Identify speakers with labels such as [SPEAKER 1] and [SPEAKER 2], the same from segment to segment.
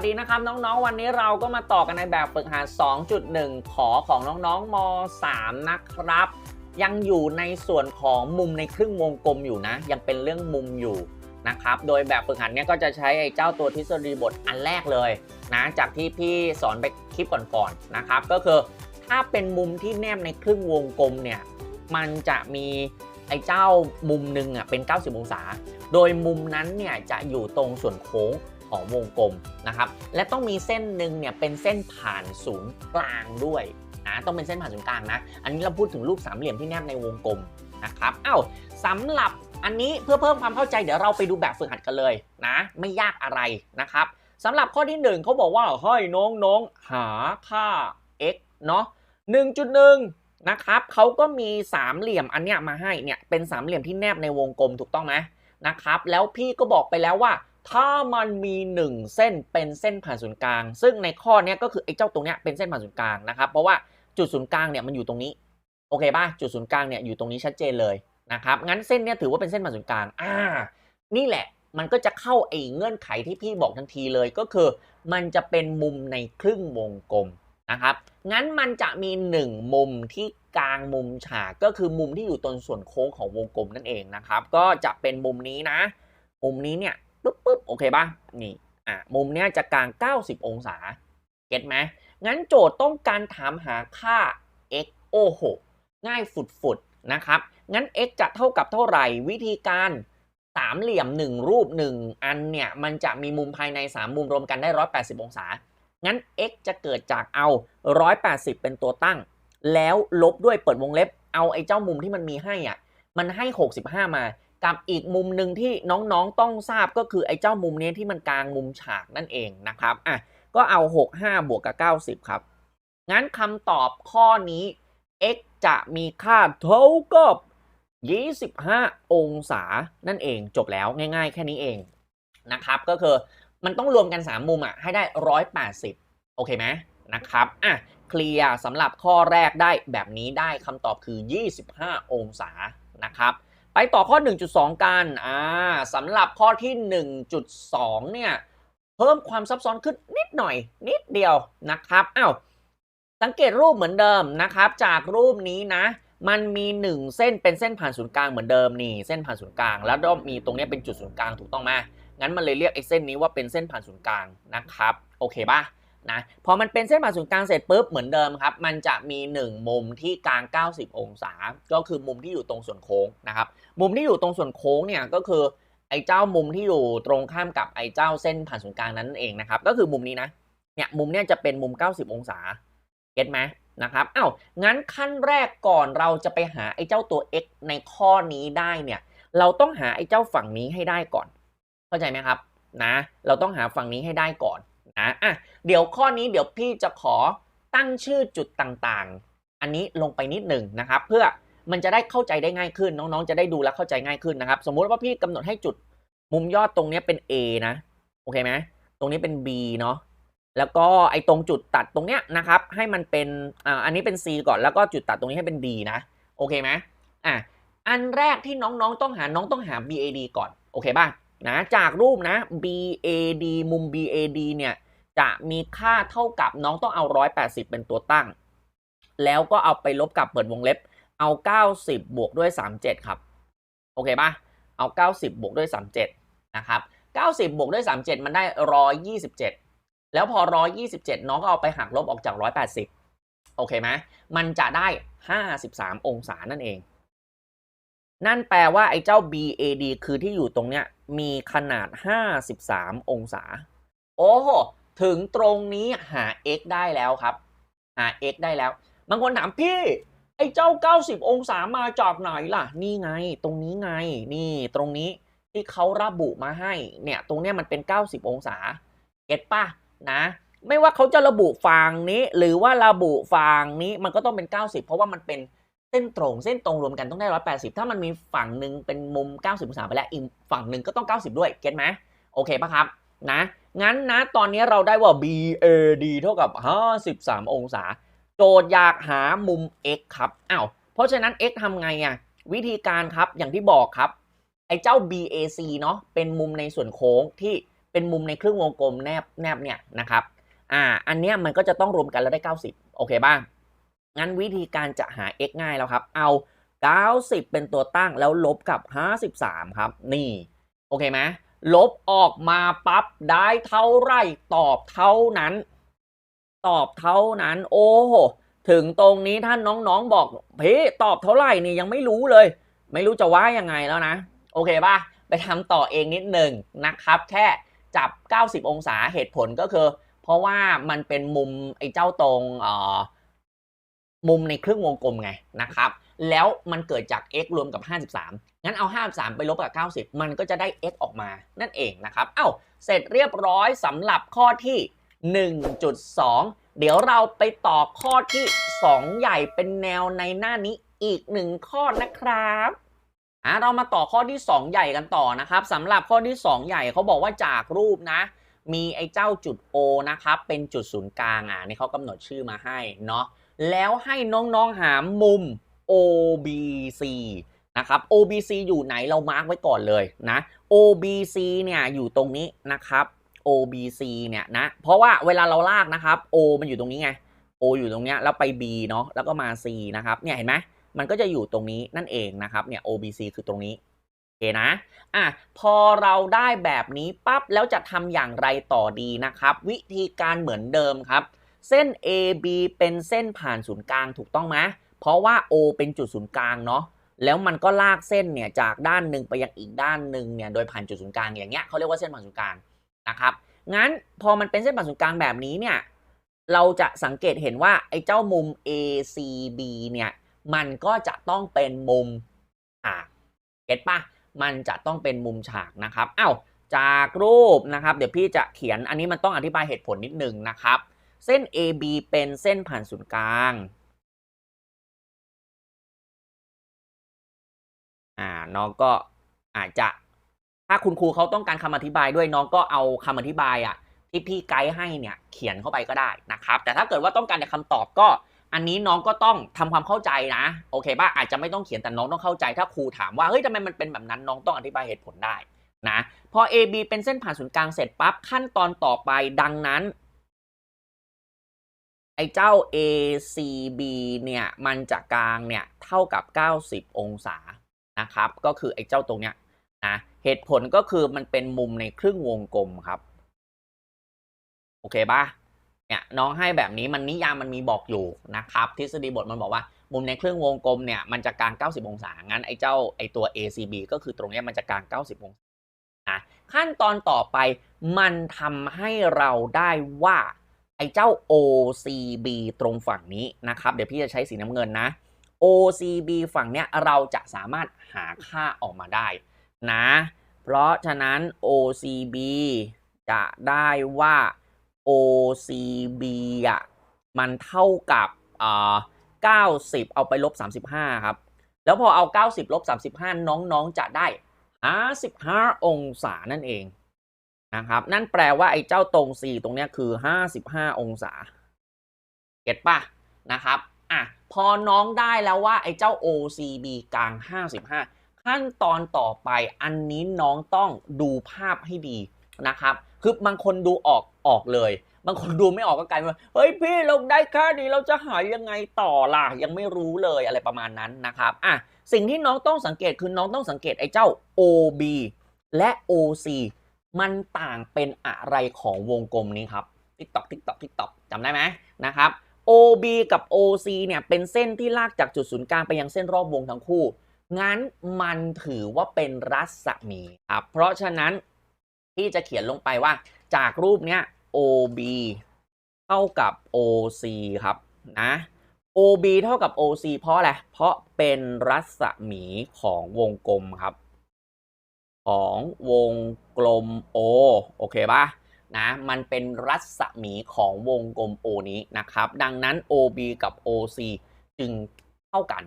[SPEAKER 1] สดีนะครับ น้องๆ วันนี้เราก็มาต่อกันในแบบฝึกหัด 2.1 ขอของน้องๆม .3 นะครับ ยังอยู่ในส่วนของมุมในครึ่งวงกลมอยู่นะ ยังเป็นเรื่องมุมอยู่นะครับ โดยแบบฝึกหัดเนี้ยก็จะใช้ไอ้เจ้าตัวทฤษฎีบทอันแรกเลยนะจากที่พี่สอนไปคลิปก่อนๆนะครับ ก็คือถ้าเป็นมุมที่แนบในครึ่งวงกลมเนี่ยมันจะมีไอ้เจ้ามุมหนึ่งอะเป็น 90 องศา โดยมุมนั้นเนี่ยจะอยู่ตรงส่วนโค้ง ของวงกลมนะครับ และต้องมีเส้นหนึ่งเนี่ยเป็นเส้นผ่านศูนย์กลางด้วยนะต้องเป็นเส้นผ่านศูนย์กลางนะ อันนี้เราพูดถึงรูปสามเหลี่ยมที่แนบในวงกลมนะครับอ้าวสำหรับอันนี้เพื่อเพิ่มความเข้าใจเดี๋ยวเราไปดูแบบฝึกหัดกันเลยนะ ไม่ยากอะไรนะครับสำหรับข้อที่หนึ่งเขาบอกว่าให้ยน้องๆหาค่า x เนาะ1.1นะครับเขาก็มีสามเหลี่ยมอันเนี้ยมาให้เนี่ยเป็นสามเหลี่ยมที่แนบในวงกลมถูกต้องไหมนะครับ แล้วพี่ก็บอกไปแล้วว่า ถ้ามันมี1เส้นเป็นเส้นผ่านศูนย์กลาง ซึ่งในข้อนี้ก็คือไอ้เจ้าตรงเนี้ยเป็นเส้นผ่านศูนย์กลางนะครับ เพราะว่าจุดศูนย์กลางเนี่ยมันอยู่ตรงนี้ โอเคป่ะ จุดศูนย์กลางเนี่ยอยู่ตรงนี้ชัดเจนเลยนะครับ งั้นเส้นเนี้ยถือว่าเป็นเส้นผ่านศูนย์กลาง อ่า นี่แหละ มันก็จะเข้าไอ้เงื่อนไขที่พี่บอกทันทีเลย ก็คือ มันจะเป็นมุมในครึ่งวงกลมนะครับ งั้นมันจะมี 1 มุมที่กลางมุมฉาก ก็คือมุมที่อยู่ตรงส่วนโค้งของวงกลมนั่นเองนะครับ ก็จะเป็นมุมนี้นะ มุมนี้เนี่ย ปุ๊บปุ๊บโอเคป่ะนี่อะมุมเนี้ยจะกลาง 90 องศา เก็ตไหมงั้นโจทย์ต้องการถามหาค่า x โอ้โหง่ายฝุดๆนะครับ งั้น x จะเท่ากับเท่าไหร่วิธีการสามเหลี่ยม 1 รูป 1 อันเนี่ย มันจะมีมุมภายใน 3 มุมรวมกันได้ 180 องศา งั้น x จะเกิดจากเอา 180 เป็นตัวตั้ง แล้วลบด้วยเปิดวงเล็บ เอาไอ้เจ้ามุมที่มันมีให้อะ มันให้ 65 มา กับอีกมุมหนึ่งที่น้องๆต้องทราบก็คือไอ้เจ้ามุมนี้ที่มันกลางมุมฉากนั่นเองนะครับอะก็เอา 65 บวกกับ 90 ครับ งั้นคำตอบข้อนี้ x จะมีค่าเท่ากับ25 องศานั่นเองจบแล้วง่ายๆ แค่นี้เองนะครับ ก็คือมันต้องรวมกัน 3 มุมอะให้ได้ 180 โอเคไหมนะครับอะเคลียร์สำหรับข้อแรกได้แบบนี้ได้คำตอบคือ 25 องศานะครับ ไปต่อข้อ 1.2 กันอ่าสำหรับข้อที่ 1.2 เนี่ย เพิ่มความซับซ้อนขึ้นนิดหน่อย นิดเดียวนะครับอ้าวสังเกตรูปเหมือนเดิมนะครับ จากรูปนี้นะ มันมี 1 เส้นเป็นเส้นผ่านศูนย์กลางเหมือนเดิมนี่เส้นผ่านศูนย์กลาง แล้วก็มีตรงนี้เป็นจุดศูนย์กลางถูกต้องไหมงั้นมันเลยเรียกไอ้เส้นนี้ว่าเป็นเส้นผ่านศูนย์กลางนะครับ โอเคป่ะ นะพอมันเป็นเส้นผ่านศูนย์กลางเสร็จปุ๊บเหมือนเดิมครับ มันจะมี 1 มุมที่กลาง 90 องศา ก็คือมุมที่อยู่ตรงส่วนโค้งนะครับ มุมที่อยู่ตรงส่วนโค้งเนี่ยก็คือไอ้เจ้ามุมที่อยู่ตรงข้ามกับไอ้เจ้าเส้นผ่านศูนย์กลางนั้นเองนะครับ ก็คือมุมนี้นะเนี่ยมุมเนี่ยจะเป็นมุม 90 องศาเก็ตไหมนะครับอ้าวงั้นขั้นแรกก่อนเราจะไปหาไอ้เจ้าตัว x ในข้อนี้ได้เนี่ยเราต้องหาไอ้เจ้าฝั่งนี้ให้ได้ก่อน เข้าใจไหมครับนะ เราต้องหาฝั่งนี้ให้ได้ก่อน นะอะเดี๋ยวข้อนี้เดี๋ยวพี่จะขอตั้งชื่อจุดต่างๆ อันนี้ลงไปนิดหนึ่งนะครับ เพื่อมันจะได้เข้าใจได้ง่ายขึ้น น้องๆ จะได้ดูและเข้าใจง่ายขึ้นนะครับ สมมุติว่าพี่กำหนดให้จุดมุมยอดตรงนี้เป็น A นะโอเคไหมตรงนี้เป็น B เนาะแล้วก็ไอ้ตรงจุดตัดตรงเนี้ยนะครับ ให้มันเป็นอ่าอันนี้เป็น C ก่อนแล้วก็จุดตัดตรงนี้ให้เป็น D นะโอเคไหมอะอันแรกที่น้องๆต้องหาน้องต้องหา BAD ก่อนโอเคป่ะ นะจากรูปนะ BAD มุม BAD เนี่ยจะมีค่าเท่ากับน้องต้องเอา 180 เป็นตัวตั้ง แล้วก็เอาไปลบกับเปิดวงเล็บ เอา 90 บวกด้วย 37 ครับ โอเคปะเอา 90 บวกด้วย 37 นะครับ 90 บวกด้วย 37 มันได้ 127 แล้วพอ 127 น้องก็เอาไปหักลบออกจาก 180 โอเคไหมมันจะได้ 53 องศานั่นเอง นั่นแปลว่าไอ้เจ้า BAD คือที่อยู่ตรงเนี้ยมีขนาด 53 องศา โอ้โห ถึงตรงนี้หา x ได้แล้วครับ หา x ได้แล้ว บางคนถามพี่ ไอ้เจ้า 90 องศามาจากไหนล่ะ นี่ไง ตรงนี้ไง นี่ตรงนี้ที่เขาระบุมาให้ เนี่ย ตรงเนี้ยมันเป็น 90 องศา เก็ตป่ะนะ ไม่ว่าเขาจะระบุฝั่งนี้ หรือว่าระบุฝั่งนี้ มันก็ต้องเป็น 90 เพราะว่ามันเป็น เส้นตรงเส้นตรงรวมกันต้องได้ 180 ถ้ามันมีฝั่งหนึ่งเป็นมุม 90องศาไปแล้วอีกฝั่งหนึ่งก็ต้อง 90 ด้วยเก็ตไหมโอเคปะครับนะงั้นนะตอนนี้เราได้ว่า BAD เท่ากับ 53 องศา โจทย์อยากหามุม x ครับอ้าวเพราะฉะนั้น x ทำไงอะวิธีการครับอย่างที่บอกครับ ไอ้เจ้า BAC เนาะเป็นมุมในส่วนโค้งที่เป็นมุมในครึ่งวงกลมแนบแนบเนี่ยนะครับอ่าอันเนี้ยมันก็จะต้องรวมกันแล้วได้ 90 โอเคบ้าง งั้นวิธีการจะหา x ง่ายแล้วครับ เอา 90 เป็นตัวตั้งแล้วลบกับ 53 ครับ นี่ โอเคไหมลบออกมาปั๊บได้เท่าไรตอบเท่านั้น ตอบเท่านั้น โอ้โหถึงตรงนี้ท่านน้องๆบอกเฮ้ตอบเท่าไหร่นี่ยังไม่รู้เลย ไม่รู้จะว่ายังไงแล้วนะ โอเคป่ะ ไปทำต่อเองนิดหนึ่งนะครับ แค่จับ 90 องศาเหตุผลก็คือ เพราะว่ามันเป็นมุมไอ้เจ้าตรงเอ่อ มุมในครึ่งวงกลมไงนะครับแล้วมันเกิดจาก x รวมกับ 53 งั้นเอา 53 ไปลบกับ 90 มันก็จะได้ x ออกมานั่นเองนะครับ เอ้า เสร็จเรียบร้อยสำหรับข้อที่ 1.2 เดี๋ยวเราไปต่อข้อที่ 2 ใหญ่เป็นแนวในหน้านี้อีกหนึ่งข้อนะครับอะเรามาต่อข้อที่ 2 ใหญ่กันต่อนะครับสำหรับข้อที่ 2 ใหญ่เขาบอกว่าจากรูปนะ มีไอ้เจ้าจุด O นะครับ เป็นจุดศูนย์กลางอะนี่เขากำหนดชื่อมาให้เนาะ แล้วให้น้องๆหามุม OBC นะครับ OBC อยู่ไหนเรามาร์กไว้ก่อนเลยนะ OBC เนี่ยอยู่ตรงนี้นะครับ OBC เนี่ยนะ เพราะว่าเวลาเราลากนะครับ O มันอยู่ตรงนี้ไง O อยู่ตรงเนี้ยแล้วไป B เนาะแล้วก็มา C นะครับ เนี่ยเห็นไหมมันก็จะอยู่ตรงนี้นั่นเองนะครับ เนี่ย OBC คือตรงนี้โอเคนะ อะ พอเราได้แบบนี้ปั๊บแล้วจะทำอย่างไรต่อดีนะครับ วิธีการเหมือนเดิมครับ เส้น AB เป็นเส้นผ่านศูนย์กลางถูกต้องไหมเพราะว่า O เป็นจุดศูนย์กลางเนาะแล้วมันก็ลากเส้นเนี่ยจากด้านหนึ่งไปยังอีกด้านหนึ่งเนี่ยโดยผ่านจุดศูนย์กลางอย่างเงี้ยเขาเรียกว่าเส้นผ่านศูนย์กลางนะครับงั้นพอมันเป็นเส้นผ่านศูนย์กลางแบบนี้เนี่ยเราจะสังเกตเห็นว่าไอ้เจ้ามุม ACB เนี่ยมันก็จะต้องเป็นมุมฉากเก็ตปะมันจะต้องเป็นมุมฉากนะครับอ้าวจากรูปนะครับ เดี๋ยวพี่จะเขียนอันนี้มันต้องอธิบายเหตุผลนิดนึงนะครับ เส้น AB เป็นเส้นผ่านศูนย์กลางอ่าน้องก็อาจจะถ้าคุณครูเขาต้องการคำอธิบายด้วยน้องก็เอาคำอธิบายอะที่พี่ไกด์ให้เนี่ยเขียนเข้าไปก็ได้นะครับ แต่ถ้าเกิดว่าต้องการแต่คำตอบก็ อันนี้น้องก็ต้องทำความเข้าใจนะ โอเคป่ะอาจจะไม่ต้องเขียนแต่น้องต้องเข้าใจ ถ้าครูถามว่าเฮ้ยทำไมมันเป็นแบบนั้นน้องต้องอธิบายเหตุผลได้นะพอ AB เป็นเส้นผ่านศูนย์กลางเสร็จปั๊บขั้นตอนต่อไปดังนั้น ไอ้เจ้า ACB เนี่ยมันจะกลางเนี่ยเท่ากับ 90 องศานะครับ ก็คือไอ้เจ้าตรงเนี้ยนะเหตุผลก็คือมันเป็นมุมในครึ่งวงกลมครับ โอเคปะเนี่ยน้องให้แบบนี้มันนิยามมันมีบอกอยู่นะครับ ทฤษฎีบทมันบอกว่า มุมในครึ่งวงกลมเนี่ยมันจะกลาง 90 องศา งั้นไอ้เจ้าไอ้ตัว ACB ก็คือตรงเนี้ยมันจะกลาง 90 องศานะขั้นตอนต่อไปมันทำให้เราได้ว่า ไอ้เจ้า OCB ตรงฝั่งนี้นะครับ เดี๋ยวพี่จะใช้สีน้ำเงินนะ OCB ฝั่งเนี้ยเราจะสามารถหาค่าออกมาได้นะ เพราะฉะนั้น OCB จะได้ว่า OCB อะมันเท่ากับอ่า90 เอาไปลบ 35 ครับ แล้วพอเอา 90 ลบ 35 น้องๆ จะได้55องศานั่นเอง นะครับ นั่นแปลว่าไอ้เจ้าตรง C ตรงเนี้ยคือ 55 องศา เก็ตป่ะนะครับอะพอน้องได้แล้วว่าไอ้เจ้า OCB กลาง 55 ขั้นตอนต่อไปอันนี้น้องต้องดูภาพให้ดีนะครับ คือบางคนดูออกออกเลย บางคนดูไม่ออกก็กลายเป็นว่าเฮ้ยพี่เราได้ค่านี้เราจะหายยังไงต่อล่ะยังไม่รู้เลยอะไรประมาณนั้นนะครับอะสิ่งที่น้องต้องสังเกตคือน้องต้องสังเกตไอ้เจ้า OB และ OC มันต่างเป็นอะไรของวงกลมนี้ครับติ๊กตอกติ๊กตอกติ๊กตอกจำได้ไหมนะครับ OB กับ OC เนี่ยเป็นเส้นที่ลากจากจุดศูนย์กลางไปยังเส้นรอบวงทั้งคู่ งั้นมันถือว่าเป็นรัศมีครับเพราะฉะนั้นที่จะเขียนลงไปว่า จากรูปเนี้ย OB เท่ากับ OC ครับนะ OB เท่ากับ OC เพราะอะไร เพราะเป็นรัศมีของวงกลมครับ ของวงกลม O โอเคปะนะมันเป็นรัศมีของวงกลม O นี้นะครับ ดังนั้น OB กับ OC จึงเท่ากัน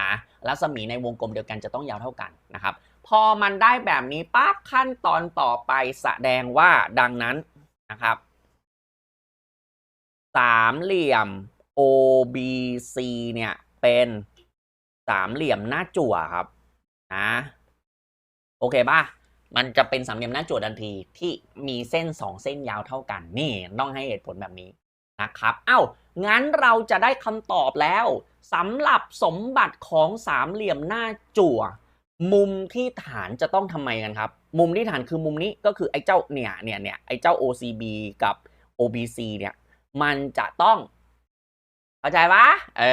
[SPEAKER 1] นะรัศมีในวงกลมเดียวกันจะต้องยาวเท่ากันนะครับ พอมันได้แบบนี้ปั๊บขั้นตอนต่อไปแสดงว่าดังนั้นนะครับ สามเหลี่ยม OBC เนี่ยเป็นสามเหลี่ยมหน้าจั่วครับนะ โอเคป่ะมันจะเป็นสามเหลี่ยมหน้าจั่วทันทีที่มีเส้น 2 เส้นยาวเท่ากัน นี่ต้องให้เหตุผลแบบนี้นะครับเอ้างั้นเราจะได้คำตอบแล้วสำหรับสมบัติของสามเหลี่ยมหน้าจั่ว มุมที่ฐานจะต้องทำไมกันครับ มุมที่ฐานคือมุมนี้ก็คือไอ้เจ้าเนี่ยเนี่ยเนี่ยไอ้เจ้า OCB กับ OBC เนี่ยมันจะต้อง เข้าใจปะเอ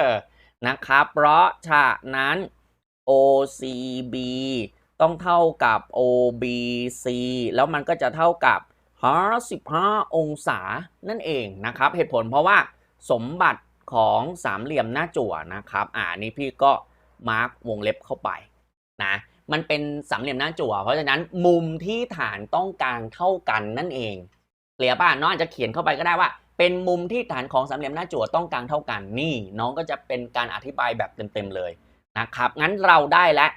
[SPEAKER 1] อนะครับ เพราะฉะนั้น OCB ต้องเท่ากับ OBC แล้วมันก็จะเท่ากับ 55 องศานั่นเองนะครับ เหตุผลเพราะว่าสมบัติของสามเหลี่ยมหน้าจั่วนะครับ อ่านี่พี่ก็มาร์กวงเล็บเข้าไปนะ มันเป็นสามเหลี่ยมหน้าจั่ว เพราะฉะนั้นมุมที่ฐานต้องการเท่ากันนั่นเองเคลียป่ะน้องอาจจะเขียนเข้าไปก็ได้ว่า เป็นมุมที่ฐานของสามเหลี่ยมหน้าจั่วต้องการเท่ากันนี่ น้องก็จะเป็นการอธิบายแบบเต็มๆเลยนะครับ งั้นเราได้แล้ว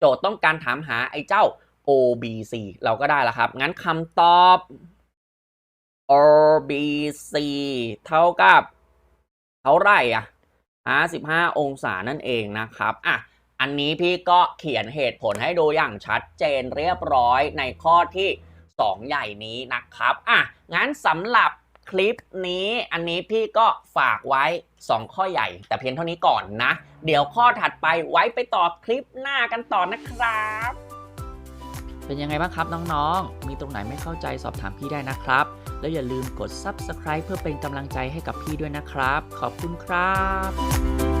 [SPEAKER 1] โจทย์ต้องการถามหาไอ้เจ้า OBC เราก็ได้แล้วครับ งั้นคำตอบ OBC เท่ากับเท่าไรอะ55องศานั่นเองนะครับ อะ อันนี้พี่ก็เขียนเหตุผลให้ดูอย่างชัดเจนเรียบร้อยในข้อที่ 2 ใหญ่นี้นะครับ อะ งั้นสำหรับ คลิปนี้ อันนี้พี่ก็ฝากไว้ 2 ข้อใหญ่ แต่เพียงเท่านี้ก่อนนะ เดี๋ยวข้อถัดไปไว้ไปตอบคลิปหน้ากันต่อนะครับ
[SPEAKER 2] เป็นยังไงบ้างครับน้องๆ มีตรงไหนไม่เข้าใจสอบถามพี่ได้นะครับ แล้วอย่าลืมกด Subscribe เพื่อเป็นกำลังใจให้กับพี่ด้วยนะครับ ขอบคุณครับ